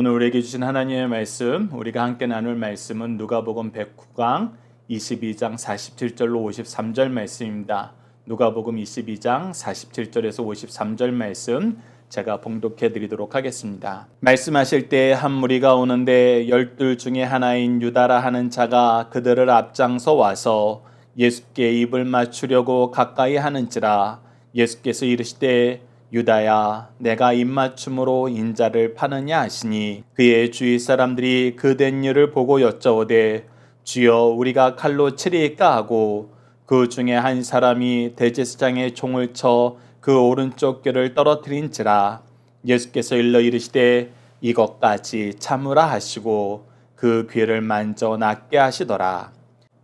오늘 우리에게 주신 하나님의 말씀, 우리가 함께 나눌 말씀은 누가복음 109강 22장 47절로 53절 말씀입니다. 누가복음 22장 47절에서 53절 말씀 제가 봉독해 드리도록 하겠습니다. 말씀하실 때 한 무리가 오는데 열둘 중에 하나인 유다라 하는 자가 그들을 앞장서 와서 예수께 입을 맞추려고 가까이 하는지라 예수께서 이르시되 유다야 내가 입맞춤으로 인자를 파느냐 하시니 그의 주위 사람들이 그 된 일을 보고 여쭤오되 주여 우리가 칼로 치리까 하고 그 중에 한 사람이 대제사장의 총을 쳐 그 오른쪽 뼈를 떨어뜨린지라. 예수께서 일러 이르시되 이것까지 참으라 하시고 그 귀를 만져 낫게 하시더라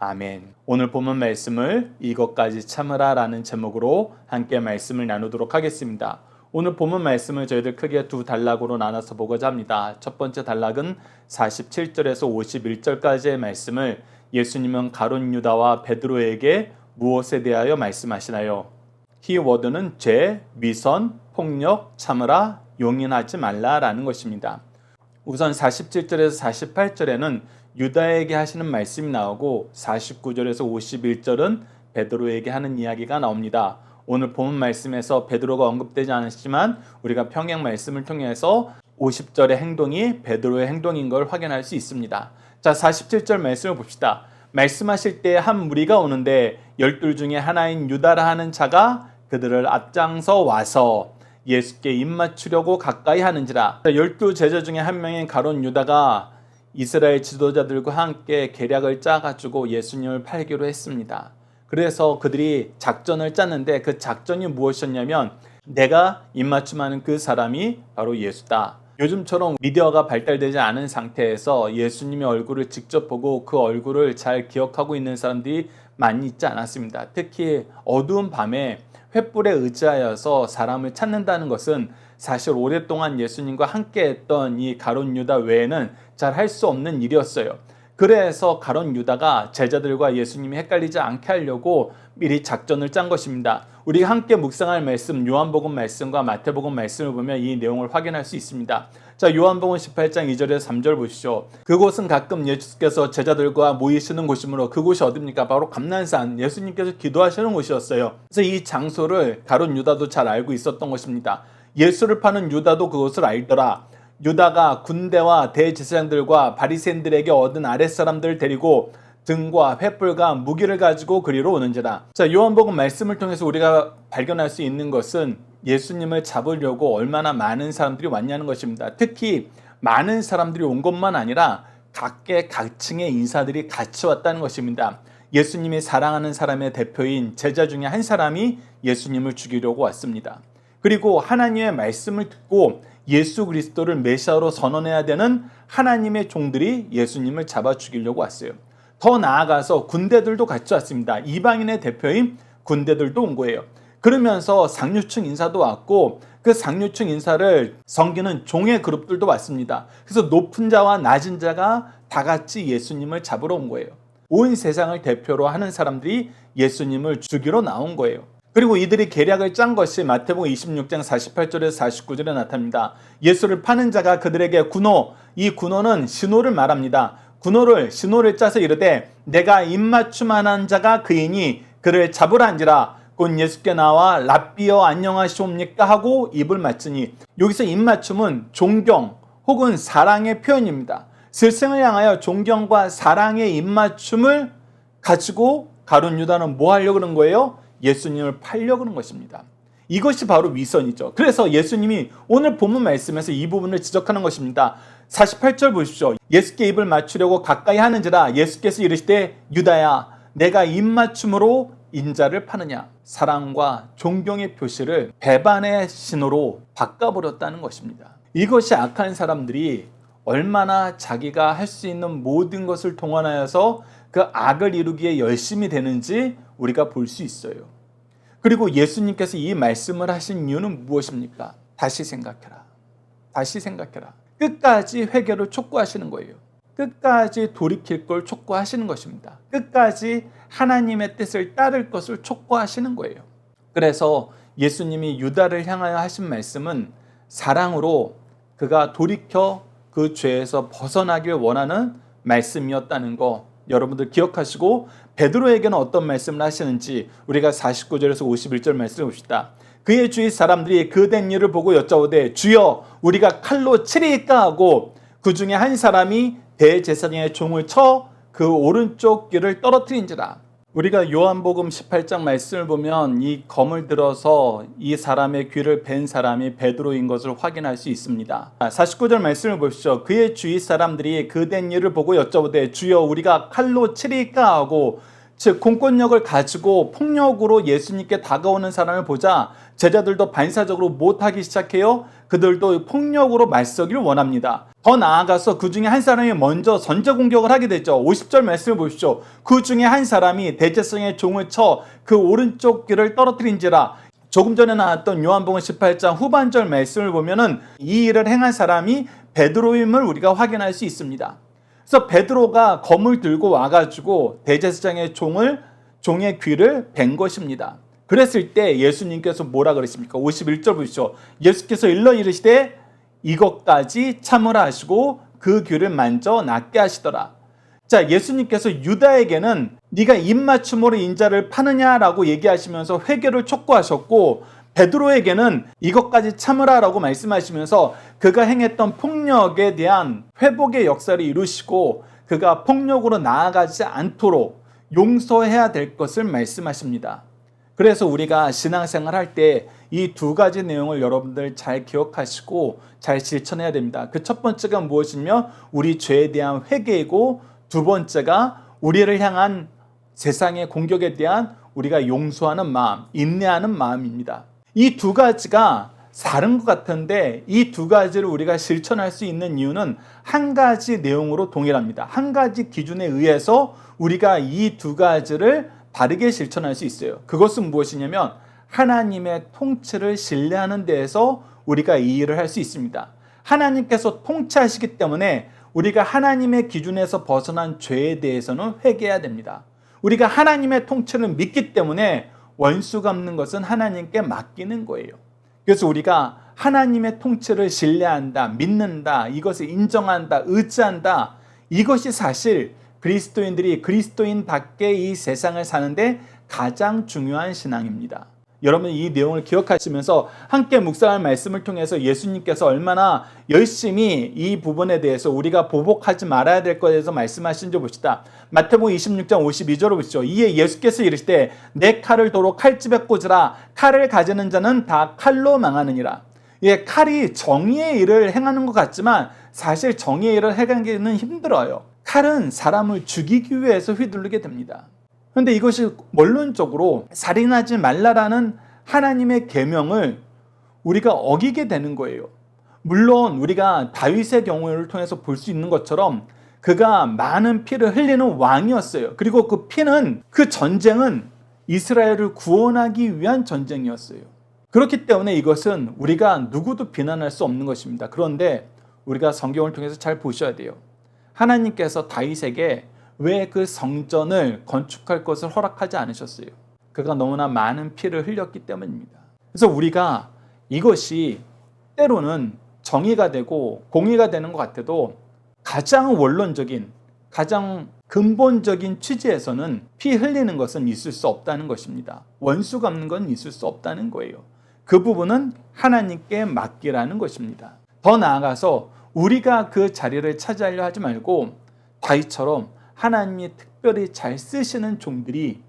아멘. 오늘 본문 말씀을 이것까지 참으라라는 제목으로 함께 말씀을 나누도록 하겠습니다. 오늘 본문 말씀을 저희들 크게 두 단락으로 나눠서 보고자 합니다. 첫 번째 단락은 47절에서 51절까지의 말씀을 예수님은 가론 유다와 베드로에게 무엇에 대하여 말씀하시나요? 키워드는 죄, 위선, 폭력, 참으라, 용인하지 말라라는 것입니다. 우선 47절에서 48절에는 유다에게 하시는 말씀이 나오고 49절에서 51절은 베드로에게 하는 이야기가 나옵니다. 오늘 본 말씀에서 베드로가 언급되지 않았지만 우리가 평행 말씀을 통해서 50절의 행동이 베드로의 행동인 걸 확인할 수 있습니다. 자, 47절 말씀을 봅시다. 말씀하실 때 한 무리가 오는데 열둘 중에 하나인 유다라 하는 자가 그들을 앞장서 와서 예수께 입맞추려고 가까이 하는지라. 열두 제자 중에 한 명인 가론 유다가 이스라엘 지도자들과 함께 계략을 짜가지고 예수님을 팔기로 했습니다. 그래서 그들이 작전을 짰는데 그 작전이 무엇이었냐면 내가 입맞춤하는 그 사람이 바로 예수다. 요즘처럼 미디어가 발달되지 않은 상태에서 예수님의 얼굴을 직접 보고 그 얼굴을 잘 기억하고 있는 사람들이 많이 있지 않았습니다. 특히 어두운 밤에 횃불에 의지하여서 사람을 찾는다는 것은 사실 오랫동안 예수님과 함께 했던 이 가론 유다 외에는 잘 할 수 없는 일이었어요. 그래서 가론 유다가 제자들과 예수님이 헷갈리지 않게 하려고 미리 작전을 짠 것입니다. 우리가 함께 묵상할 말씀 요한복음 말씀과 마태복음 말씀을 보면 이 내용을 확인할 수 있습니다. 자, 요한복음 18장 2절에서 3절 보시죠. 그곳은 가끔 예수께서 제자들과 모이시는 곳이므로 그곳이 어딥니까? 바로 감난산 예수님께서 기도하시는 곳이었어요. 그래서 이 장소를 가론 유다도 잘 알고 있었던 것입니다. 예수를 파는 유다도 그것을 알더라. 유다가 군대와 대제사장들과 바리새인들에게 얻은 아랫사람들을 데리고 등과 횃불과 무기를 가지고 그리로 오는지라. 자, 요한복음 말씀을 통해서 우리가 발견할 수 있는 것은 예수님을 잡으려고 얼마나 많은 사람들이 왔냐는 것입니다. 특히 많은 사람들이 온 것만 아니라 각계 각층의 인사들이 같이 왔다는 것입니다. 예수님이 사랑하는 사람의 대표인 제자 중에 한 사람이 예수님을 죽이려고 왔습니다. 그리고 하나님의 말씀을 듣고 예수 그리스도를 메시아로 선언해야 되는 하나님의 종들이 예수님을 잡아 죽이려고 왔어요. 더 나아가서 군대들도 같이 왔습니다. 이방인의 대표인 군대들도 온 거예요. 그러면서 상류층 인사도 왔고 그 상류층 인사를 섬기는 종의 그룹들도 왔습니다. 그래서 높은 자와 낮은 자가 다 같이 예수님을 잡으러 온 거예요. 온 세상을 대표로 하는 사람들이 예수님을 죽이러 나온 거예요. 그리고 이들이 계략을 짠 것이 마태복음 26장 48절에서 49절에 나타납니다. 예수를 파는 자가 그들에게 군호, 이 군호는 신호를 말합니다. 군호를 신호를 짜서 이르되 내가 입맞춤하는 자가 그이니 그를 잡으란지라 곧 예수께 나와 랍비어 안녕하시옵니까 하고 입을 맞추니 여기서 입맞춤은 존경 혹은 사랑의 표현입니다. 스승을 향하여 존경과 사랑의 입맞춤을 가지고 가룟 유다는 뭐 하려고 그런 거예요? 예수님을 팔려고 하는 것입니다. 이것이 바로 위선이죠. 그래서 예수님이 오늘 본문 말씀에서 이 부분을 지적하는 것입니다. 48절 보십시오. 예수께 입을 맞추려고 가까이 하는지라 예수께서 이르시되 유다야 내가 입맞춤으로 인자를 파느냐 사랑과 존경의 표시를 배반의 신호로 바꿔버렸다는 것입니다. 이것이 악한 사람들이 얼마나 자기가 할 수 있는 모든 것을 동원하여서 그 악을 이루기에 열심히 되는지 우리가 볼 수 있어요. 그리고 예수님께서 이 말씀을 하신 이유는 무엇입니까? 다시 생각해라. 다시 생각해라. 끝까지 회개를 촉구하시는 거예요. 끝까지 돌이킬 걸 촉구하시는 것입니다. 끝까지 하나님의 뜻을 따를 것을 촉구하시는 거예요. 그래서 예수님이 유다를 향하여 하신 말씀은 사랑으로 그가 돌이켜 그 죄에서 벗어나길 원하는 말씀이었다는 거 여러분들 기억하시고 베드로에게는 어떤 말씀을 하시는지 우리가 49절에서 51절 말씀을 봅시다. 그의 주위 사람들이 그 된 일을 보고 여짜오되 주여 우리가 칼로 치리까 하고 그 중에 한 사람이 대제사장의 종을 쳐 그 오른쪽 귀를 떨어뜨린지라 우리가 요한복음 18장 말씀을 보면 이 검을 들어서 이 사람의 귀를 벤 사람이 베드로인 것을 확인할 수 있습니다. 49절 말씀을 보십시오. 그의 주위 사람들이 그 된 일을 보고 여쭤보되 주여 우리가 칼로 치리까 하고 즉 공권력을 가지고 폭력으로 예수님께 다가오는 사람을 보자 제자들도 반사적으로 못하기 시작해요. 그들도 폭력으로 맞서기를 원합니다. 더 나아가서 그 중에 한 사람이 먼저 선제 공격을 하게 되죠. 50절 말씀을 보십시오. 그 중에 한 사람이 대제성의 종을 쳐 그 오른쪽 귀를 떨어뜨린지라 조금 전에 나왔던 요한복음 18장 후반절 말씀을 보면은 이 일을 행한 사람이 베드로임을 우리가 확인할 수 있습니다. 그래서 베드로가 검을 들고 와가지고 대제사장의 종을 종의 귀를 벤 것입니다. 그랬을 때 예수님께서 뭐라 그러십니까? 51절 보시죠. 예수께서 일러 이르시되 이것까지 참으라 하시고 그 귀를 만져 낫게 하시더라. 자, 예수님께서 유다에게는 네가 입맞춤으로 인자를 파느냐라고 얘기하시면서 회개를 촉구하셨고 베드로에게는 이것까지 참으라라고 말씀하시면서 그가 행했던 폭력에 대한 회복의 역사를 이루시고 그가 폭력으로 나아가지 않도록 용서해야 될 것을 말씀하십니다. 그래서 우리가 신앙생활 할 때 이 두 가지 내용을 여러분들 잘 기억하시고 잘 실천해야 됩니다. 그 첫 번째가 무엇이며 우리 죄에 대한 회개이고 두 번째가 우리를 향한 세상의 공격에 대한 우리가 용서하는 마음, 인내하는 마음입니다. 이 두 가지가 다른 것 같은데 이 두 가지를 우리가 실천할 수 있는 이유는 한 가지 내용으로 동일합니다. 한 가지 기준에 의해서 우리가 이 두 가지를 바르게 실천할 수 있어요. 그것은 무엇이냐면 하나님의 통치를 신뢰하는 데에서 우리가 이 일을 할 수 있습니다. 하나님께서 통치하시기 때문에 우리가 하나님의 기준에서 벗어난 죄에 대해서는 회개해야 됩니다. 우리가 하나님의 통치를 믿기 때문에 원수 갚는 것은 하나님께 맡기는 거예요. 그래서 우리가 하나님의 통치를 신뢰한다, 믿는다, 이것을 인정한다, 의지한다. 이것이 사실 그리스도인들이 그리스도인답게 이 세상을 사는데 가장 중요한 신앙입니다. 여러분 이 내용을 기억하시면서 함께 묵상할 말씀을 통해서 예수님께서 얼마나 열심히 이 부분에 대해서 우리가 보복하지 말아야 될 것에 대해서 말씀하신지 봅시다. 마태복음 26장 52절을 보시죠. 이에 예수께서 이르시되 내 칼을 도로 칼집에 꽂으라 칼을 가지는 자는 다 칼로 망하느니라. 예, 칼이 정의의 일을 행하는 것 같지만 사실 정의의 일을 행하기는 힘들어요. 칼은 사람을 죽이기 위해서 휘두르게 됩니다. 그런데 이것이 원론적으로 살인하지 말라라는 하나님의 계명을 우리가 어기게 되는 거예요. 물론 우리가 다윗의 경우를 통해서 볼 수 있는 것처럼 그가 많은 피를 흘리는 왕이었어요. 그리고 그 피는 그 전쟁은 이스라엘을 구원하기 위한 전쟁이었어요. 그렇기 때문에 이것은 우리가 누구도 비난할 수 없는 것입니다. 그런데 우리가 성경을 통해서 잘 보셔야 돼요. 하나님께서 다윗에게 왜 그 성전을 건축할 것을 허락하지 않으셨어요? 그가 너무나 많은 피를 흘렸기 때문입니다. 그래서 우리가 이것이 때로는 정의가 되고 공의가 되는 것 같아도 가장 원론적인, 가장 근본적인 취지에서는 피 흘리는 것은 있을 수 없다는 것입니다. 원수 갚는 건 있을 수 없다는 거예요. 그 부분은 하나님께 맡기라는 것입니다. 더 나아가서 우리가 그 자리를 차지하려 하지 말고 다윗처럼 하나님이 특별히 잘 쓰시는 종들이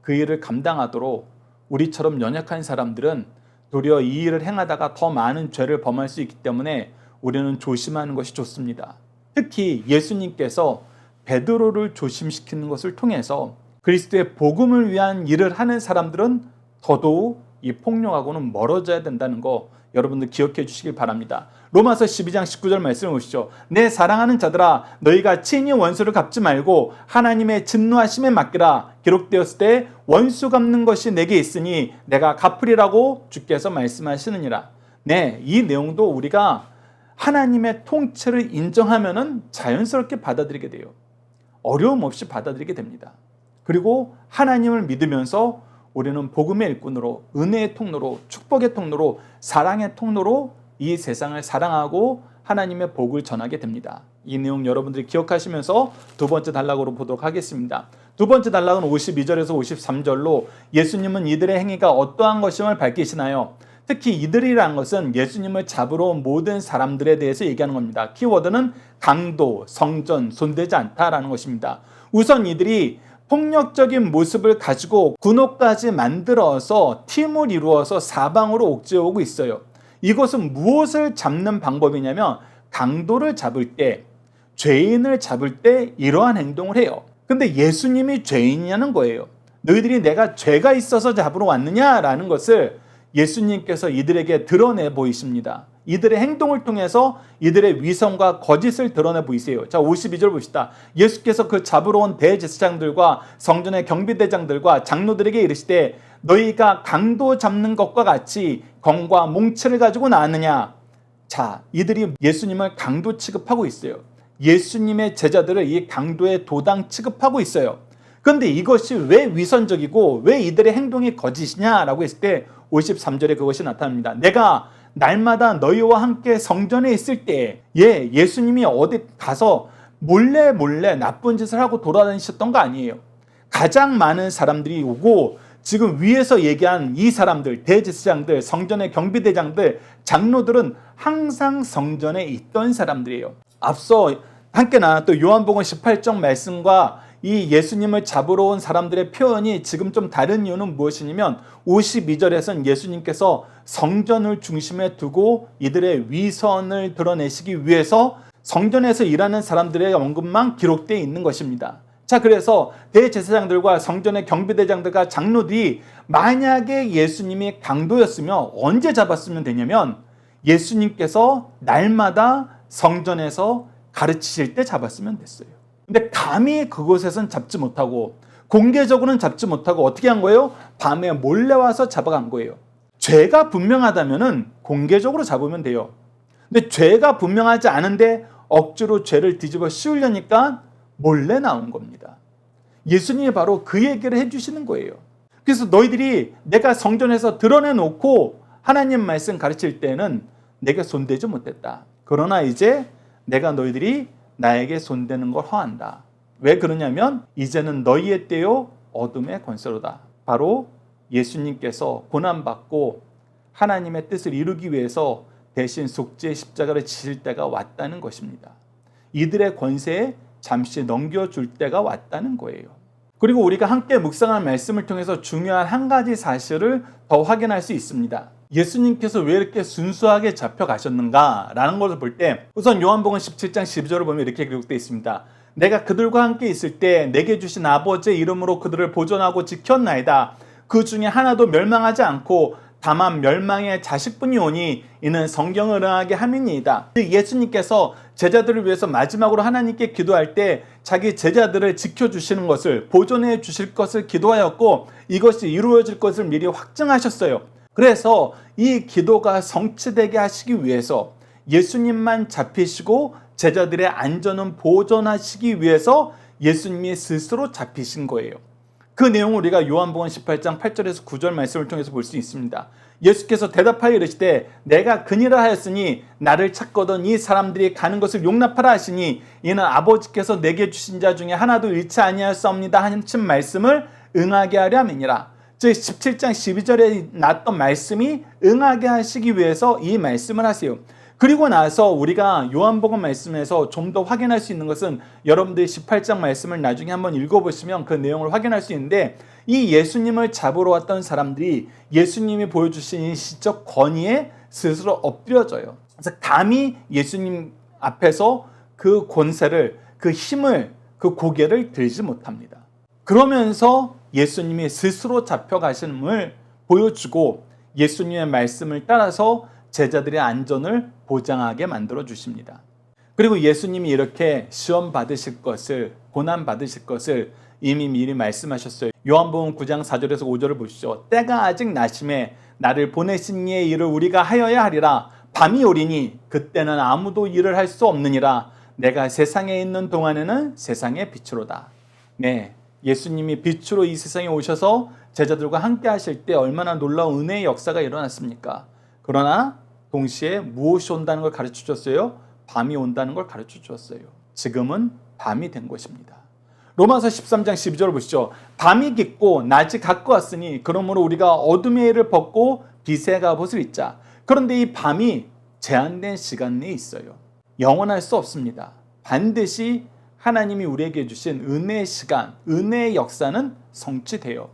그 일을 감당하도록 우리처럼 연약한 사람들은 도리어 이 일을 행하다가 더 많은 죄를 범할 수 있기 때문에 우리는 조심하는 것이 좋습니다. 특히 예수님께서 베드로를 조심시키는 것을 통해서 그리스도의 복음을 위한 일을 하는 사람들은 더더욱 이 폭력하고는 멀어져야 된다는 거 여러분들 기억해 주시길 바랍니다. 로마서 12장 19절 말씀을 보시죠. 내 사랑하는 자들아 너희가 친히 원수를 갚지 말고 하나님의 진노하심에 맡기라. 기록되었을 때 원수 갚는 것이 내게 있으니 내가 갚으리라고 주께서 말씀하시느니라. 네, 이 내용도 우리가 하나님의 통치를 인정하면은 자연스럽게 받아들이게 돼요. 어려움 없이 받아들이게 됩니다. 그리고 하나님을 믿으면서 우리는 복음의 일꾼으로 은혜의 통로로 축복의 통로로 사랑의 통로로 이 세상을 사랑하고 하나님의 복을 전하게 됩니다. 이 내용 여러분들이 기억하시면서 두 번째 단락으로 보도록 하겠습니다. 두 번째 단락은 52절에서 53절로 예수님은 이들의 행위가 어떠한 것임을 밝히시나요? 특히 이들이라는 것은 예수님을 잡으러 온 모든 사람들에 대해서 얘기하는 겁니다. 키워드는 강도, 성전, 손대지 않다라는 것입니다. 우선 이들이 폭력적인 모습을 가지고 군옥까지 만들어서 팀을 이루어서 사방으로 옥죄오고 있어요. 이것은 무엇을 잡는 방법이냐면 강도를 잡을 때, 죄인을 잡을 때 이러한 행동을 해요. 근데 예수님이 죄인이냐는 거예요. 너희들이 내가 죄가 있어서 잡으러 왔느냐라는 것을 예수님께서 이들에게 드러내 보이십니다. 이들의 행동을 통해서 이들의 위선과 거짓을 드러내 보이세요. 자, 52절 봅시다. 예수께서 그 잡으러 온 대제사장들과 성전의 경비대장들과 장로들에게 이르시되 너희가 강도 잡는 것과 같이 검과 몽치를 가지고 나왔느냐? 자, 이들이 예수님을 강도 취급하고 있어요. 예수님의 제자들을 이 강도의 도당 취급하고 있어요. 그런데 이것이 왜 위선적이고 왜 이들의 행동이 거짓이냐라고 했을 때 53절에 그것이 나타납니다. 내가 날마다 너희와 함께 성전에 있을 때, 예, 예수님이 어디 가서 몰래 몰래 나쁜 짓을 하고 돌아다니셨던 거 아니에요. 가장 많은 사람들이 오고 지금 위에서 얘기한 이 사람들, 대제사장들, 성전의 경비대장들, 장로들은 항상 성전에 있던 사람들이에요. 앞서 함께 나눴던 요한복음 18장 말씀과 이 예수님을 잡으러 온 사람들의 표현이 지금 좀 다른 이유는 무엇이냐면 52절에서는 예수님께서 성전을 중심에 두고 이들의 위선을 드러내시기 위해서 성전에서 일하는 사람들의 언급만 기록되어 있는 것입니다. 자, 그래서 대제사장들과 성전의 경비대장들과 장로들이 만약에 예수님이 강도였으면 언제 잡았으면 되냐면 예수님께서 날마다 성전에서 가르치실 때 잡았으면 됐어요. 근데 감히 그곳에선 잡지 못하고 공개적으로는 잡지 못하고 어떻게 한 거예요? 밤에 몰래 와서 잡아간 거예요. 죄가 분명하다면은 공개적으로 잡으면 돼요. 근데 죄가 분명하지 않은데 억지로 죄를 뒤집어 씌우려니까 몰래 나온 겁니다. 예수님이 바로 그 얘기를 해주시는 거예요. 그래서 너희들이 내가 성전에서 드러내놓고 하나님 말씀 가르칠 때는 내게 손대지 못했다. 그러나 이제 내가 너희들이 나에게 손대는 걸 허한다. 왜 그러냐면 이제는 너희의 때요 어둠의 권세로다. 바로 예수님께서 고난받고 하나님의 뜻을 이루기 위해서 대신 속죄의 십자가를 지실 때가 왔다는 것입니다. 이들의 권세에 잠시 넘겨줄 때가 왔다는 거예요. 그리고 우리가 함께 묵상한 말씀을 통해서 중요한 한 가지 사실을 더 확인할 수 있습니다. 예수님께서 왜 이렇게 순수하게 잡혀가셨는가 라는 것을 볼 때 우선 요한복음 17장 12절을 보면 이렇게 기록되어 있습니다. 내가 그들과 함께 있을 때 내게 주신 아버지의 이름으로 그들을 보존하고 지켰나이다. 그 중에 하나도 멸망하지 않고 다만 멸망의 자식뿐이 오니 이는 성경을 응하게 함이니이다. 예수님께서 제자들을 위해서 마지막으로 하나님께 기도할 때 자기 제자들을 지켜주시는 것을 보존해 주실 것을 기도하였고 이것이 이루어질 것을 미리 확증하셨어요. 그래서 이 기도가 성취되게 하시기 위해서 예수님만 잡히시고 제자들의 안전은 보존하시기 위해서 예수님이 스스로 잡히신 거예요. 그 내용을 우리가 요한복음 18장 8절에서 9절 말씀을 통해서 볼 수 있습니다. 예수께서 대답하여 이르시되 내가 그니라 하였으니 나를 찾거든 이 사람들이 가는 것을 용납하라 하시니 이는 아버지께서 내게 주신 자 중에 하나도 잃지 아니하였사옵니다 하신 말씀을 응하게 하려 함이니라. 즉 17장 12절에 났던 말씀이 응하게 하시기 위해서 이 말씀을 하세요. 그리고 나서 우리가 요한복음 말씀에서 좀 더 확인할 수 있는 것은 여러분들이 18장 말씀을 나중에 한번 읽어보시면 그 내용을 확인할 수 있는데 이 예수님을 잡으러 왔던 사람들이 예수님이 보여주신 시적 권위에 스스로 엎드려져요. 그래서 감히 예수님 앞에서 그 권세를, 그 힘을, 그 고개를 들지 못합니다. 그러면서 예수님이 스스로 잡혀가심을 보여주고 예수님의 말씀을 따라서 제자들의 안전을 보장하게 만들어 주십니다. 그리고 예수님이 이렇게 시험 받으실 것을 고난 받으실 것을 이미 미리 말씀하셨어요. 요한복음 9장 4절에서 5절을 보시죠. 때가 아직 나심에 나를 보내신 이의 일을 우리가 하여야 하리라. 밤이 오리니 그때는 아무도 일을 할 수 없느니라. 내가 세상에 있는 동안에는 세상의 빛으로다. 네. 예수님이 빛으로 이 세상에 오셔서 제자들과 함께 하실 때 얼마나 놀라운 은혜의 역사가 일어났습니까? 그러나 동시에 무엇이 온다는 걸 가르쳐 줬어요? 밤이 온다는 걸 가르쳐 주었어요. 지금은 밤이 된 것입니다. 로마서 13장 12절을 보시죠. 밤이 깊고 낮이 가까웠으니 그러므로 우리가 어둠의 일을 벗고 빛의 갑옷을 입자. 그런데 이 밤이 제한된 시간 내에 있어요. 영원할 수 없습니다. 반드시 하나님이 우리에게 주신 은혜의 시간, 은혜의 역사는 성취돼요.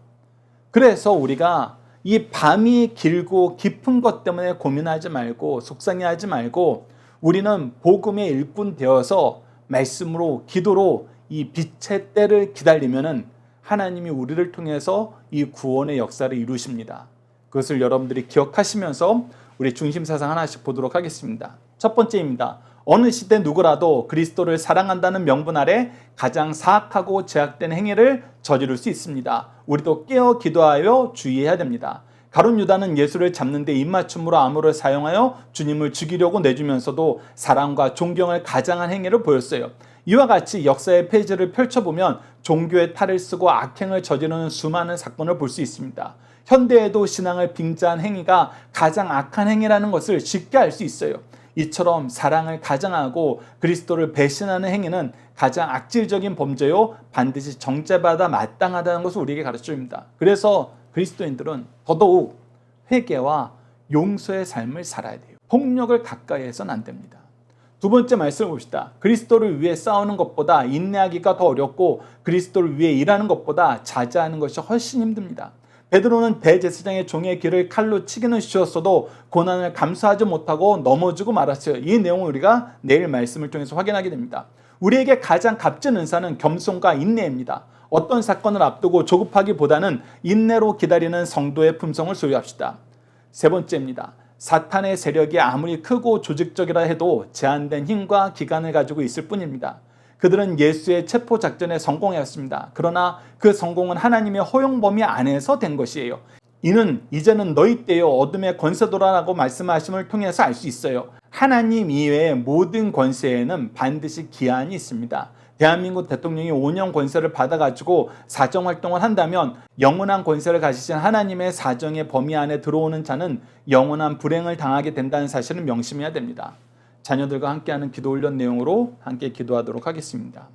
그래서 우리가 이 밤이 길고 깊은 것 때문에 고민하지 말고 속상해하지 말고 우리는 복음의 일꾼 되어서 말씀으로 기도로 이 빛의 때를 기다리면은 하나님이 우리를 통해서 이 구원의 역사를 이루십니다. 그것을 여러분들이 기억하시면서 우리 중심 사상 하나씩 보도록 하겠습니다. 첫 번째입니다. 어느 시대 누구라도 그리스도를 사랑한다는 명분 아래 가장 사악하고 제약된 행위를 저지를 수 있습니다. 우리도 깨어 기도하여 주의해야 됩니다. 가론 유다는 예수를 잡는데 입맞춤으로 암호를 사용하여 주님을 죽이려고 내주면서도 사랑과 존경을 가장한 행위를 보였어요. 이와 같이 역사의 페이지를 펼쳐보면 종교의 탈을 쓰고 악행을 저지르는 수많은 사건을 볼 수 있습니다. 현대에도 신앙을 빙자한 행위가 가장 악한 행위라는 것을 쉽게 알 수 있어요. 이처럼 사랑을 가장하고 그리스도를 배신하는 행위는 가장 악질적인 범죄요 반드시 정죄받아 마땅하다는 것을 우리에게 가르쳐줍니다. 그래서 그리스도인들은 더더욱 회개와 용서의 삶을 살아야 돼요. 폭력을 가까이 해서는 안 됩니다. 두 번째 말씀을 봅시다. 그리스도를 위해 싸우는 것보다 인내하기가 더 어렵고 그리스도를 위해 일하는 것보다 자제하는 것이 훨씬 힘듭니다. 베드로는 대제사장의 종의 길을 칼로 치기는 쉬웠어도 고난을 감수하지 못하고 넘어지고 말았어요. 이 내용을 우리가 내일 말씀을 통해서 확인하게 됩니다. 우리에게 가장 값진 은사는 겸손과 인내입니다. 어떤 사건을 앞두고 조급하기보다는 인내로 기다리는 성도의 품성을 소유합시다. 세 번째입니다. 사탄의 세력이 아무리 크고 조직적이라 해도 제한된 힘과 기간을 가지고 있을 뿐입니다. 그들은 예수의 체포 작전에 성공하였습니다. 그러나 그 성공은 하나님의 허용 범위 안에서 된 것이에요. 이는 이제는 너희 때요 어둠의 권세도라라고 말씀하심을 통해서 알 수 있어요. 하나님 이외의 모든 권세에는 반드시 기한이 있습니다. 대한민국 대통령이 5년 권세를 받아가지고 사정 활동을 한다면 영원한 권세를 가지신 하나님의 사정의 범위 안에 들어오는 자는 영원한 불행을 당하게 된다는 사실을 명심해야 됩니다. 자녀들과 함께하는 기도 훈련 내용으로 함께 기도하도록 하겠습니다.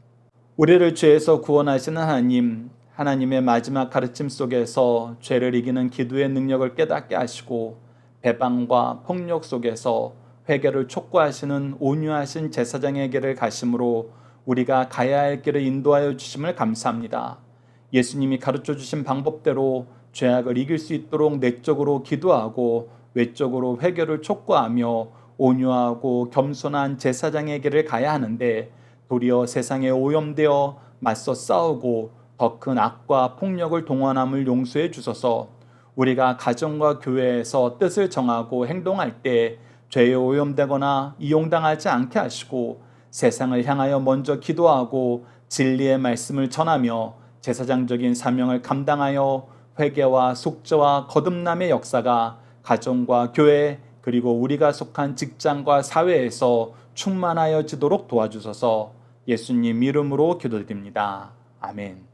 우리를 죄에서 구원하시는 하나님, 하나님의 마지막 가르침 속에서 죄를 이기는 기도의 능력을 깨닫게 하시고 배방과 폭력 속에서 회개를 촉구하시는 온유하신 제사장에게를 가심으로 우리가 가야 할 길을 인도하여 주심을 감사합니다. 예수님이 가르쳐 주신 방법대로 죄악을 이길 수 있도록 내적으로 기도하고 외적으로 회개를 촉구하며 온유하고 겸손한 제사장에게를 가야 하는데 도리어 세상에 오염되어 맞서 싸우고 더 큰 악과 폭력을 동원함을 용서해 주소서. 우리가 가정과 교회에서 뜻을 정하고 행동할 때 죄에 오염되거나 이용당하지 않게 하시고 세상을 향하여 먼저 기도하고 진리의 말씀을 전하며 제사장적인 사명을 감당하여 회개와 속죄와 거듭남의 역사가 가정과 교회 그리고 우리가 속한 직장과 사회에서 충만하여지도록 도와주소서 예수님 이름으로 기도드립니다. 아멘.